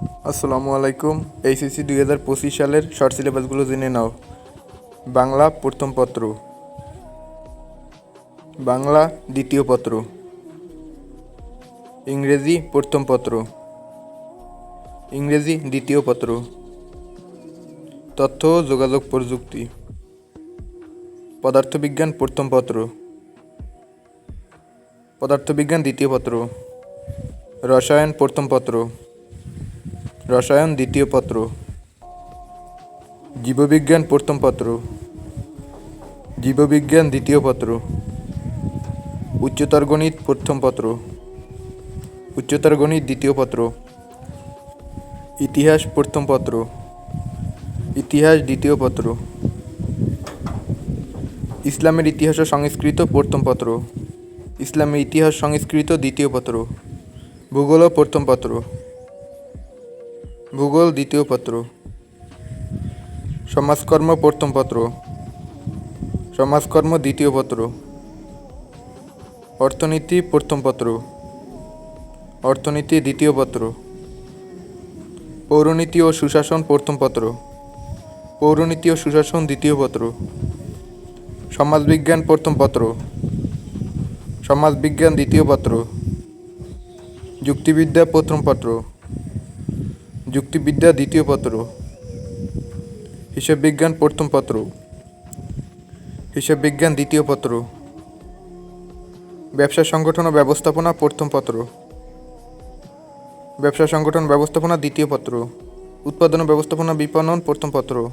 আসসালামু আলাইকুম। এইচএসসি দুই হাজার পঁচিশ সালের শর্ট সিলেবাসগুলো জেনে নাও। বাংলা প্রথম পত্র। বাংলা দ্বিতীয় পত্র। ইংরেজি প্রথম পত্র। ইংরেজি দ্বিতীয় পত্র। তথ্য যোগাযোগ প্রযুক্তি। পদার্থবিজ্ঞান প্রথম পত্র। পদার্থবিজ্ঞান দ্বিতীয় পত্র। রসায়ন প্রথম পত্র। রসায়ন দ্বিতীয় পত্র। জীববিজ্ঞান প্রথম পত্র। জীববিজ্ঞান দ্বিতীয় পত্র। উচ্চতর গণিত প্রথম পত্র। উচ্চতর গণিত দ্বিতীয় পত্র। ইতিহাস প্রথম পত্র। ইতিহাস দ্বিতীয় পত্র। ইসলামের ইতিহাস ও সংস্কৃত প্রথম পত্র। ইসলামের ইতিহাস, সংস্কৃত দ্বিতীয় পত্র। ভূগোল প্রথম পত্র। ভূগোল দ্বিতীয় পত্র। সমাজকর্ম প্রথম পত্র। সমাজকর্ম দ্বিতীয় পত্র। অর্থনীতি প্রথম পত্র। অর্থনীতি দ্বিতীয় পত্র। পৌরনীতি ও সুশাসন প্রথম পত্র। পৌরনীতি ও সুশাসন দ্বিতীয় পত্র। সমাজবিজ্ঞান প্রথম পত্র। সমাজবিজ্ঞান দ্বিতীয় পত্র। যুক্তিবিদ্যা প্রথম পত্র। যুক্তিবিদ্যা দ্বিতীয় পত্র। হিসাব বিজ্ঞান প্রথম পত্র। হিসাব বিজ্ঞান দ্বিতীয় পত্র। ব্যবসা সংগঠন ও ব্যবস্থাপনা প্রথম পত্র। ব্যবসা সংগঠন, ব্যবস্থাপনা দ্বিতীয় পত্র। উৎপাদন ব্যবস্থাপনা বিপণন প্রথম পত্র।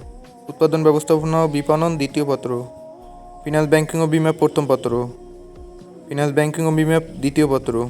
উৎপাদন, ব্যবস্থাপনা ও বিপণন দ্বিতীয় পত্র। ফিনান্স ব্যাংকিং ও বিমা প্রথম পত্র। ফিনান্স ব্যাংকিং ও বিমা দ্বিতীয় পত্র।